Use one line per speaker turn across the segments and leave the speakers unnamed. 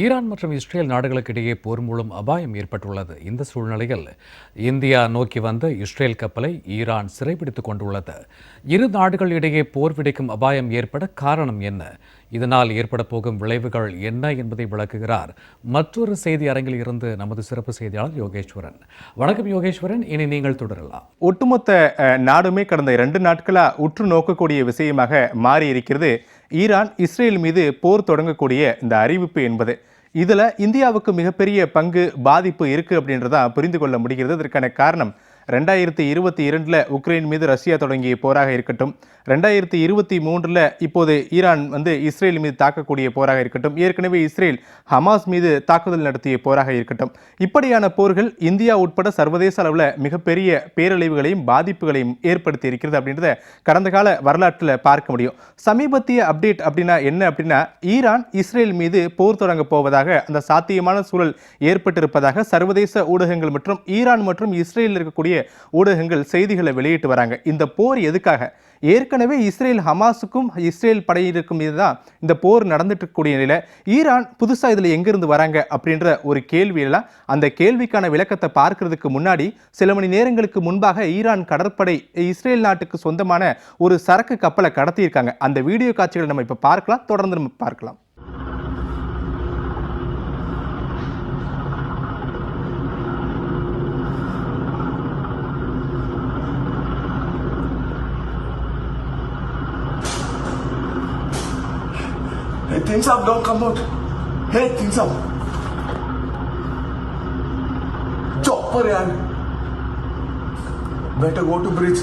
Iran மற்றும் Israel நாடுகளுக்கு இடையே போர் மூலம் அபாயம் ஏற்பட்டுள்ளது. இந்த சூழ்நிலையில் இந்தியா நோக்கி வந்த இஸ்ரேல் கப்பலை ஈரான் சிறைபிடித்துக் கொண்டுள்ளது. இரு நாடுகள் இடையே போர் வெடிக்கும் அபாயம் ஏற்பட காரணம் என்ன? இதனால் ஏற்பட போகும் விளைவுகள் என்ன என்பதை விளக்குகிறார் மற்றொரு செய்தி அரங்கில் இருந்து நமது சிறப்பு செய்தியாளர் யோகேஸ்வரன். வணக்கம் யோகேஸ்வரன். இனி நீங்கள் தொடரலாம்.
ஒட்டுமொத்த நாடுமே கடந்த இரண்டு நாட்களா உற்று நோக்கக்கூடிய விஷயமாக மாறி இருக்கிறது ஈரான் இஸ்ரேல் மீது போர் தொடங்கக்கூடிய இந்த அறிவிப்பு என்பது. இதில் இந்தியாவுக்கு மிகப்பெரிய பங்கு பாதிப்பு இருக்குது அப்படின்றதா புரிந்து கொள்ள முடிகிறது. இதற்கான காரணம் ரெண்டாயிரத்தி இருபத்தி இரண்டில் உக்ரைன் மீது ரஷ்யா தொடங்கிய போராக இருக்கட்டும் ரெண்டாயிரத்தி இருபத்தி மூன்றில் இப்போது ஈரான் வந்து இஸ்ரேல் மீது தாக்கக்கூடிய போராக இருக்கட்டும் ஏற்கனவே இஸ்ரேல் ஹமாஸ் மீது தாக்குதல் நடத்திய போராக இருக்கட்டும். இப்படியான போர்கள் இந்தியா உட்பட சர்வதேச அளவில் மிகப்பெரிய பேரழிவுகளையும் பாதிப்புகளையும் ஏற்படுத்தி இருக்கிறது அப்படின்றத கடந்த கால வரலாற்றில் பார்க்க முடியும். சமீபத்திய அப்டேட் அப்படின்னா என்ன அப்படின்னா ஈரான் இஸ்ரேல் மீது போர் தொடங்க போவதாக அந்த சாத்தியமான சூழல் ஏற்பட்டிருப்பதாக சர்வதேச ஊடகங்கள் மற்றும் ஈரான் மற்றும் இஸ்ரேலில் இருக்கக்கூடிய ஊடகங்கள் செய்திகளை வெளியிட்டு வராங்க. இந்த போர் எதுக்காக? ஏற்கனவே இஸ்ரேல் ஹமாஸுக்கும் இஸ்ரேல் படையினருக்கும் இதுதான் இந்த போர் நடந்துட்டு இருக்கக்கூடிய நிலையில் ஈரான் புதுசாக இதில் எங்கிருந்து வராங்க அப்படின்ற ஒரு கேள்வியெல்லாம் அந்த கேள்விக்கான விளக்கத்தை பார்க்கறதுக்கு முன்னாடி சில மணி நேரங்களுக்கு முன்பாக ஈரான் கடற்படை இஸ்ரேல் நாட்டுக்கு சொந்தமான ஒரு சரக்கு கப்பலை கடத்தியிருக்காங்க. அந்த வீடியோ காட்சிகளை நம்ம இப்போ பார்க்கலாம். தொடர்ந்து நம்ம பார்க்கலாம்.
Hey, things up, don't come out. Hey, things up. Chopper, yaar. Better go to bridge.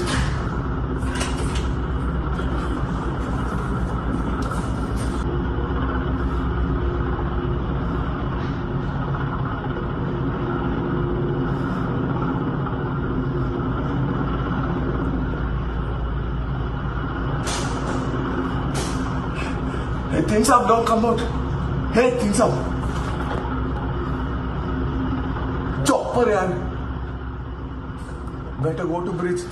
Things up, don't come out. Hey, things up. Chopper, yaar. Better go to bridge.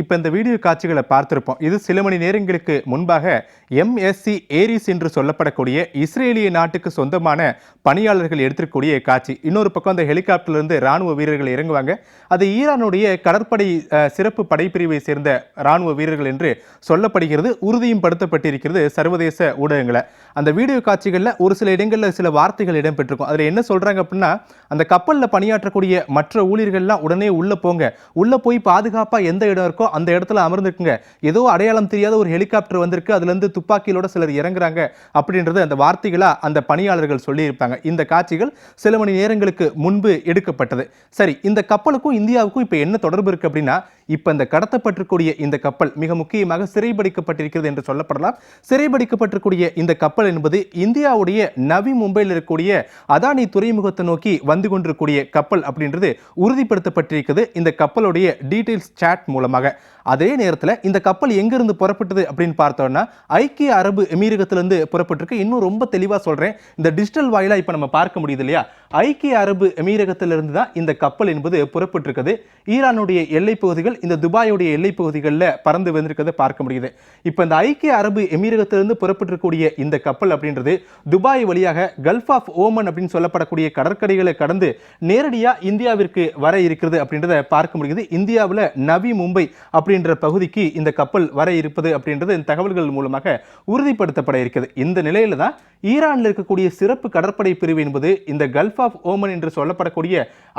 இப்போ இந்த வீடியோ காட்சிகளை பார்த்துருப்போம். இது சில மணி நேரங்களுக்கு முன்பாக எம்எஸ்சி ஏரிஸ் என்று சொல்லப்படக்கூடிய இஸ்ரேலிய நாட்டுக்கு சொந்தமான பணியாளர்கள் எடுத்திருக்கக்கூடிய காட்சி. இன்னொரு பக்கம் அந்த ஹெலிகாப்டர்லேருந்து ராணுவ வீரர்கள் இறங்குவாங்க. அது ஈரானுடைய கடற்படை சிறப்பு படைப்பிரிவை சேர்ந்த ராணுவ வீரர்கள் என்று சொல்லப்படுகிறது. உறுதியும் படுத்தப்பட்டிருக்கிறது சர்வதேச ஊடகங்களை. அந்த வீடியோ காட்சிகளில் ஒரு சில இடங்களில் சில வார்த்தைகள் இடம்பெற்றிருக்கும். அதில் என்ன சொல்கிறாங்க அப்படின்னா அந்த கப்பலில் பணியாற்றக்கூடிய மற்ற ஊழியர்கள்லாம் உடனே உள்ளே போங்க. உள்ளே போய் பாதுகாப்பாக எந்த இடம் இருக்கோ அந்த இடத்துல அமர்ந்துருக்குங்க. ஏதோ அடையாளம் தெரியாத ஒரு ஹெலிகாப்டர் வந்திருக்கு. அதுல இருந்து துப்பாக்கியிலோட சிலர் இறங்குறாங்க அப்படின்றது அந்த வார்த்தைகளாக அந்த பணியாளர்கள் சொல்லியிருப்பாங்க. இந்த காட்சிகள் சில மணி நேரங்களுக்கு முன்பு எடுக்கப்பட்டது. சரி இந்த கப்பலுக்கும் இந்தியாவுக்கும் இப்போ என்ன தொடர்பு இருக்கு அப்படின்னா இப்போ இந்த கடத்தப்பட்டிருக்கூடிய இந்த கப்பல் மிக முக்கியமாக சிறைபிடிக்கப்பட்டிருக்கிறது என்று சொல்லப்படலாம். சிறைபிடிக்கப்பட்டிருக்கூடிய இந்த கப்பல் என்பது இந்தியாவுடைய நவி மும்பையில் இருக்கக்கூடிய அதானி துறைமுகத்தை நோக்கி வந்து கொண்டிருக்கக்கூடிய கப்பல் அப்படின்றது உறுதிப்படுத்தப்பட்டிருக்கிறது. இந்த கப்பலுடைய டீடைல்ஸ் சாட் மூலமாக. அதே நேரத்தில் இந்த கப்பல் எங்கிருந்து புறப்பட்டது அப்படின்னு பார்த்தோம்னா ஐக்கிய அரபு எமீரகத்திலிருந்து புறப்பட்டிருக்கு. இன்னும் ரொம்ப தெளிவாக சொல்றேன். இந்த டிஜிட்டல் வாயிலா இப்போ நம்ம பார்க்க முடியுது இல்லையா? ஐக்கிய அரபு எமீரகத்திலிருந்து தான் இந்த கப்பல் என்பது புறப்பட்டிருக்குது. ஈரானுடைய எல்லைப் பகுதிகள் இந்த துபாயுடைய எல்லைப் பகுதிகளில் பறந்து வந்திருக்கிறத பார்க்க முடியுது. இப்போ இந்த ஐக்கிய அரபு எமீரகத்திலிருந்து புறப்பட்டிருக்கக்கூடிய இந்த கப்பல் அப்படின்றது துபாய் வழியாக கல்ஃப் ஆஃப் ஓமன் அப்படின்னு சொல்லப்படக்கூடிய கடற்கரைகளை கடந்து நேரடியாக இந்தியாவிற்கு வர இருக்கிறது அப்படின்றத பார்க்க முடியுது. இந்தியாவில் நவி மும்பை அப்படின்ற பகுதிக்கு இந்த கப்பல் வர இருப்பது அப்படின்றது இந்த தகவல்கள் மூலமாக உறுதிப்படுத்தப்பட இருக்கிறது. இந்த நிலையில தான் ஈரானில் இருக்கக்கூடிய சிறப்பு கடற்படை பிரிவு என்பது இந்த கல்ஃப் ஆஃப் ஓமன் என்று சொல்லப்படக்கூடிய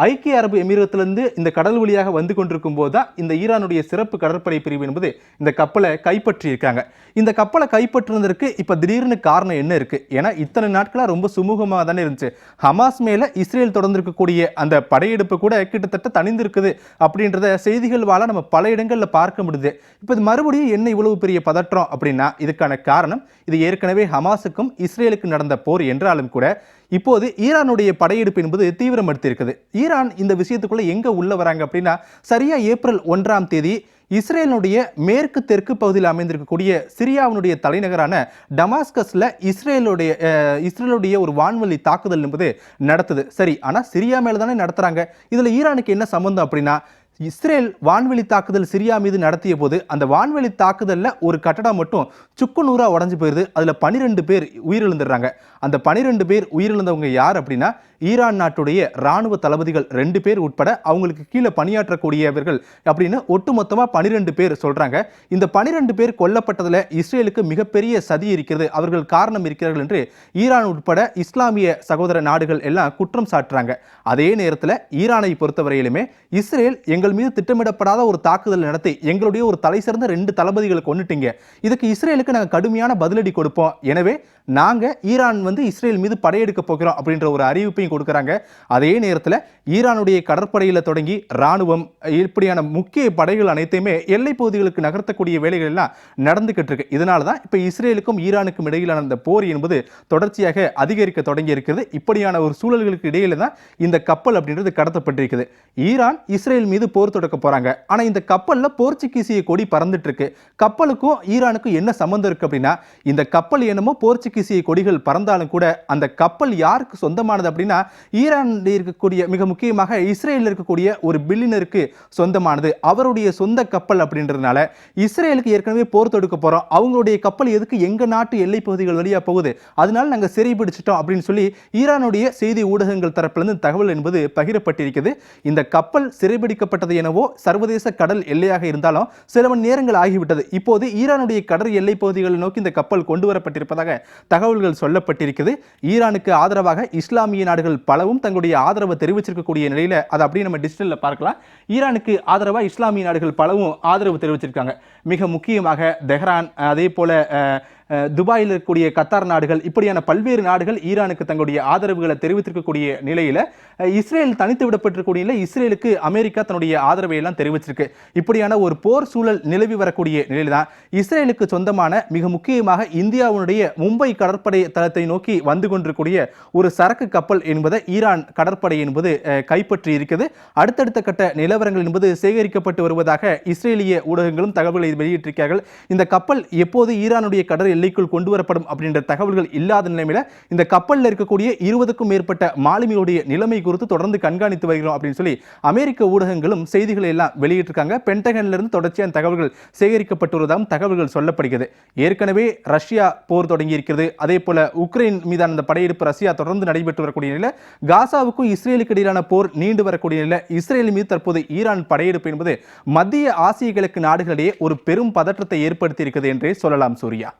ஐக்கிய அரபு எமிரகத்திலிருந்து இந்த கடல் வழியாக வந்து கொண்டிருக்கும் போது தான் இந்த ஈரானுடைய சிறப்பு கடற்படை பிரிவு என்பது இந்த கப்பலை கைப்பற்றி இருக்காங்க இந்த கப்பலை கைப்பற்றுவதற்கு இப்ப திடீர்னு காரணம் என்ன இருக்கு? ஏன்னா இத்தனை நாட்களா ரொம்ப சுமூகமாக தானே இருந்துச்சு. ஹமாஸ் மேல இஸ்ரேல் தொடர்ந்து இருக்கக்கூடிய அந்த படையெடுப்பு கூட கிட்டத்தட்ட தனிந்திருக்குது அப்படின்றத செய்திகள் வாழ நம்ம பல இடங்கள் கண்களில் பார்க்க முடியுது. இப்போ இது மறுபடியும் என்ன இவ்வளவு பெரிய பதற்றம் அப்படின்னா இதுக்கான காரணம் இது ஏற்கனவே ஹமாஸுக்கும் இஸ்ரேலுக்கு நடந்த போர் என்றாலும் கூட இப்போது ஈரானுடைய படையெடுப்பு என்பது தீவிரப்படுத்தியிருக்குது ஈரான் இந்த விஷயத்துக்குள்ள எங்க உள்ள வராங்க அப்படின்னா சரியா ஏப்ரல் ஒன்றாம் தேதி இஸ்ரேலுடைய மேற்கு தெற்கு பகுதியில் அமைந்திருக்கக்கூடிய சிரியாவினுடைய தலைநகரான டமாஸ்கஸ்ல இஸ்ரேலுடைய இஸ்ரேலுடைய ஒரு வான்வழி தாக்குதல் என்பது நடத்துது. சரி ஆனால் சிரியா மேலே தானே நடத்துறாங்க. இதுல ஈரானுக்கு என்ன சம்பந்தம் அப்படின்னா இஸ்ரேல் வான்வெளி தாக்குதல் சிரியா மீது நடத்திய போது அந்த வான்வெளி தாக்குதலில் ஒரு கட்டடம் மட்டும் சுக்குநூறா உடஞ்சு போயிருது. அதுல பனிரெண்டு பேர் உயிரிழந்துடுறாங்க. அந்த பனிரெண்டு பேர் உயிரிழந்தவங்க யார் அப்படின்னா ஈரான் நாட்டுடைய ராணுவ தளபதிகள் ரெண்டு பேர் உட்பட அவங்களுக்கு கீழே பணியாற்றக்கூடியவர்கள் அப்படின்னு ஒட்டுமொத்தமாக பனிரெண்டு பேர் சொல்கிறாங்க இந்த பனிரெண்டு பேர் கொல்லப்பட்டதில் இஸ்ரேலுக்கு மிகப்பெரிய சதி இருக்கிறது அவர்கள் காரணம் இருக்கிறார்கள் என்று ஈரான் உட்பட இஸ்லாமிய சகோதர நாடுகள் எல்லாம் குற்றம் சாட்டுறாங்க. அதே நேரத்தில் ஈரானை பொறுத்தவரையிலுமே இஸ்ரேல் எங்கள் மீது திட்டமிடப்படாத ஒரு தாக்குதல் நடத்தி எங்களுடைய ஒரு தலை சிறந்த ரெண்டு தளபதிகளை கொண்டுட்டீங்க இதுக்கு இஸ்ரேலுக்கு நாங்கள் கடுமையான பதிலடி கொடுப்போம். எனவே நாங்கள் ஈரான் வந்து இஸ்ரேல் மீது படையெடுக்க போகிறோம் அப்படின்ற ஒரு அறிவிப்பையும் கொடுக்குறாங்க. அதே நேரத்தில் ஈரானுடைய கடற்படையில் தொடங்கி ராணுவம் இப்படியான முக்கிய படைகள் அனைத்தையுமே எல்லை பகுதிகளுக்கு நகர்த்தக்கூடிய வேலைகள் எல்லாம் நடந்துகிட்டு இருக்கு. இதனால தான் இப்போ இஸ்ரேலுக்கும் ஈரானுக்கும் இடையிலான அந்த போர் என்பது தொடர்ச்சியாக அதிகரிக்க தொடங்கி இருக்கிறது. இப்படியான ஒரு சூழல்களுக்கு இடையில தான் இந்த கப்பல் அப்படின்றது கடத்தப்பட்டிருக்குது. ஈரான் இஸ்ரேல் மீது போர் தொடக்க போறாங்க. ஆனால் இந்த கப்பலில் போர்ச்சுகீசிய கொடி பறந்துட்டு இருக்கு. கப்பலுக்கும் ஈரானுக்கும் என்ன சம்மந்தம் இருக்கு அப்படின்னா இந்த கப்பல் என்னமோ போர்ச்சுகீசிய கொடிகள் பறந்தாலும் கூட அந்த கப்பல் யாருக்கு சொந்தமானது அப்படின்னா ஈரானில் இருக்கக்கூடிய மிக முக்கியமாக இஸ்ரேலில் இருக்கக்கூடிய ஒரு பில்லினருக்கு சொந்தமானது. அவருடைய சொந்த கப்பல் அப்படின்றதுனால இஸ்ரேலுக்கு ஏற்கனவே போர் தொடுக்க போகிறோம் அவங்களுடைய கப்பல் எதுக்கு எங்கள் நாட்டு எல்லை பகுதிகள் வழியாக போகுது? அதனால நாங்கள் சிறை பிடிச்சிட்டோம் அப்படின்னு சொல்லி ஈரானுடைய செய்தி ஊடகங்கள் தரப்பிலிருந்து தகவல் என்பது பகிரப்பட்டிருக்கிறது. இந்த கப்பல் சிறைபிடிக்கப்பட்டது எனவோ சர்வதேச கடல் எல்லையாக இருந்தாலும் சில மணி நேரங்கள் ஆகிவிட்டது. இப்போது ஈரானுடைய கடல் எல்லை பகுதிகளை நோக்கி இந்த கப்பல் கொண்டு வரப்பட்டிருப்பதாக தகவல்கள் சொல்லப்பட்டிருக்கிறது. ஈரானுக்கு ஆதரவாக இஸ்லாமிய நாடுகள் பலவும் தங்களுடைய ஆதரவை தெரிவிச்சிருக்கக்கூடிய நிலையில் அதை அப்படியே நம்ம டிஜிட்டலில் பார்க்கலாம். ஈரானுக்கு ஆதரவாக இஸ்லாமிய நாடுகள் பலவும் ஆதரவு தெரிவிச்சிருக்காங்க. மிக முக்கியமாக தெஹ்ரான் அதே போல் துபாயில் இருக்கக்கூடிய கத்தார் நாடுகள் இப்படியான பல்வேறு நாடுகள் ஈரானுக்கு தங்களுடைய ஆதரவுகளை தெரிவித்திருக்கக்கூடிய நிலையில் இஸ்ரேல் தனித்து விடப்பட்டிருக்கூடிய நிலையில இஸ்ரேலுக்கு அமெரிக்கா தன்னுடைய ஆதரவை எல்லாம் தெரிவிச்சிருக்கு. இப்படியான ஒரு போர் சூழல் நிலவி வரக்கூடிய நிலையில் தான் இஸ்ரேலுக்கு சொந்தமான மிக முக்கியமாக இந்தியாவுடைய மும்பை கடற்படை தளத்தை நோக்கி வந்து கொண்டிருக்கூடிய ஒரு சரக்கு கப்பல் என்பதை ஈரான் கடற்படை என்பது கைப்பற்றி இருக்குது அடுத்தடுத்த கட்ட நிலவரங்கள் என்பது சேகரிக்கப்பட்டு வருவதாக இஸ்ரேலிய ஊடகங்களும் தகவல்களை வெளியிட்டிருக்கிறார்கள். இந்த கப்பல் எப்போது ஈரானுடைய கடலில் எல்லைக்குள் கொண்டு வரப்படும் அப்படின்ற தகவல்கள் இல்லாத நிலைமையில இந்த கப்பலில் இருக்கக்கூடிய இருபதுக்கும் மேற்பட்ட மாலுமிகளுடைய நிலைமை குறித்து தொடர்ந்து கண்காணித்து வருகிறோம் அப்படின்னு சொல்லி அமெரிக்க ஊடகங்களும் செய்திகளை எல்லாம் வெளியிட்டிருக்காங்க. பென்டகன்ல இருந்து தொடர்ச்சியான தகவல்கள் சேகரிக்கப்பட்டு வருவதாகவும் தகவல்கள் சொல்லப்படுகிறது. ஏற்கனவே ரஷ்யா போர் தொடங்கி இருக்கிறது. அதே போல உக்ரைன் மீதான அந்த படையெடுப்பு ரஷ்யா தொடர்ந்து நடைபெற்று வரக்கூடிய நிலையில் காசாவுக்கும் இஸ்ரேலுக்கு இடையிலான போர் நீண்டு வரக்கூடிய நிலையில் இஸ்ரேல் மீது தற்போது ஈரான் படையெடுப்பு என்பது மத்திய ஆசிய கிழக்கு நாடுகளிடையே ஒரு பெரும் பதற்றத்தை ஏற்படுத்தி இருக்கிறது என்றே சொல்லலாம் சூர்யா.